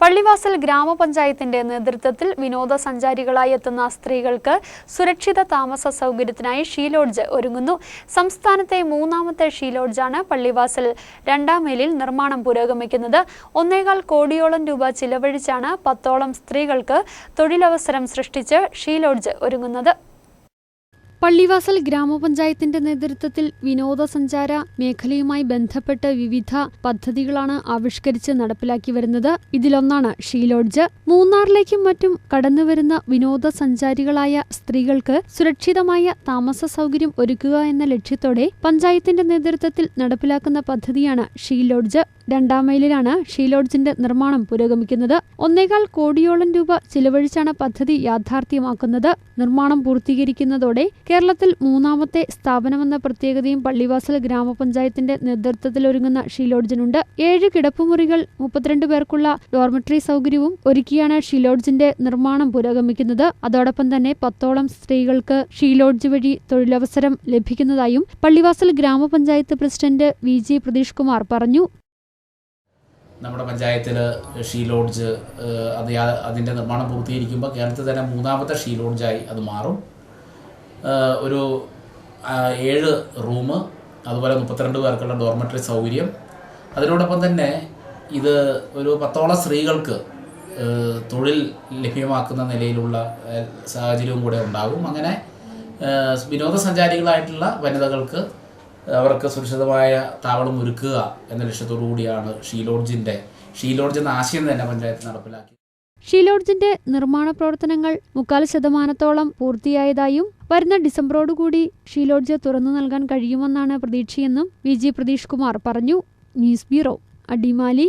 പള്ളിവാസൽ ഗ്രാമപഞ്ചായത്തിന്റെ നേതൃത്വത്തിൽ വിനോദസഞ്ചാരികളായി എത്തുന്ന സ്ത്രീകൾക്ക് സുരക്ഷിത താമസ സൗകര്യത്തിനായി ഷീലോഡ്ജ് ഒരുങ്ങുന്നു. സംസ്ഥാനത്തെ മൂന്നാമത്തെ ഷീലോഡ്ജാണ് പള്ളിവാസൽ. രണ്ടാം മേലിൽ നിർമ്മാണം പുരോഗമിക്കുന്നത്. ഒന്നേകാൽ കോടിയോളം രൂപ ചിലവഴിച്ചാണ് പത്തോളം സ്ത്രീകൾക്ക് തൊഴിലവസരം സൃഷ്ടിച്ച് ഷീലോഡ്ജ് ഒരുങ്ങുന്നത്. പള്ളിവാസൽ ഗ്രാമപഞ്ചായത്തിന്റെ നേതൃത്വത്തിൽ വിനോദസഞ്ചാര മേഖലയുമായി ബന്ധപ്പെട്ട് വിവിധ പദ്ധതികളാണ് ആവിഷ്കരിച്ച് നടപ്പിലാക്കി വരുന്നത്. ഇതിലൊന്നാണ് ഷീലോഡ്ജ്. മൂന്നാറിലേക്കും മറ്റും കടന്നുവരുന്ന വിനോദസഞ്ചാരികളായ സ്ത്രീകൾക്ക് സുരക്ഷിതമായ താമസ സൗകര്യം ഒരുക്കുക എന്ന ലക്ഷ്യത്തോടെ പഞ്ചായത്തിന്റെ നേതൃത്വത്തിൽ നടപ്പിലാക്കുന്ന പദ്ധതിയാണ് ഷീലോഡ്ജ്. രണ്ടാം മൈലിലാണ് ഷീലോഡ്ജിന്റെ നിർമ്മാണം പുരോഗമിക്കുന്നത്. ഒന്നേകാൽ കോടിയോളം രൂപ ചിലവഴിച്ചാണ് പദ്ധതി യാഥാർത്ഥ്യമാക്കുന്നത്. നിർമ്മാണം പൂർത്തീകരിക്കുന്നതോടെ കേരളത്തിൽ മൂന്നാമത്തെ സ്ഥാപനമെന്ന പ്രത്യേകതയും പള്ളിവാസൽ ഗ്രാമപഞ്ചായത്തിന്റെ നേതൃത്വത്തിൽ ഒരുങ്ങുന്ന ഷീലോഡ്ജിനുണ്ട്. ഏഴ് കിടപ്പുമുറികൾ മുപ്പത്തിരണ്ട് പേർക്കുള്ള ഡോർമെട്രി സൗകര്യവും ഒരുക്കിയാണ് ഷീലോഡ്ജിന്റെ നിർമ്മാണം പുരോഗമിക്കുന്നത്. അതോടൊപ്പം തന്നെ പത്തോളം സ്ത്രീകൾക്ക് ഷീലോഡ്ജ് വഴി തൊഴിലവസരം ലഭിക്കുന്നതായും പള്ളിവാസൽ ഗ്രാമപഞ്ചായത്ത് president V G Prateesh Kumar പറഞ്ഞു. നമ്മുടെ പഞ്ചായത്തിൽ ഷീ ലോഡ്ജ് അത് അതിന്റെ നിർമ്മാണം പൂർത്തീകരിക്കുമ്പോൾ കേരളത്തിൽ തന്നെ മൂന്നാമത്തെ ഷീ ലോഡ്ജായി അത് മാറും. ഒരു ഏഴ് റൂം അതുപോലെ മുപ്പത്തിരണ്ട് പേർക്കുള്ള ഡോർമെറ്ററി സൗകര്യം. അതിനോടൊപ്പം തന്നെ ഇത് ഒരു പത്തോളം സ്ത്രീകൾക്ക് തൊഴിൽ ലഭ്യമാക്കുന്ന നിലയിലുള്ള സാഹചര്യവും കൂടെ ഉണ്ടാകും. അങ്ങനെ വിനോദസഞ്ചാരികളായിട്ടുള്ള വനിതകൾക്ക് അവർക്ക് സുരക്ഷിതമായ താവളം ഒരുക്കുക എന്ന ലക്ഷ്യത്തോടു കൂടിയാണ് ഷീ ലോഡ്ജിന്റെ ഷീ ലോഡ്ജ് എന്ന ആശയം തന്നെ പഞ്ചായത്ത് നടപ്പിലാക്കി ഷീ ലോഡ്ജിന്റെ നിർമ്മാണ പ്രവർത്തനങ്ങൾ മുക്കാൽ ശതമാനത്തോളം പൂർത്തിയായതായും വരുന്ന ഡിസംബറോടുകൂടി ഷീലോഡ്ജ് തുറന്നു നൽകാൻ കഴിയുമെന്നാണ് പ്രതീക്ഷയെന്നും വി ജി പ്രതീഷ് കുമാർ പറഞ്ഞു. News bureau Adimali.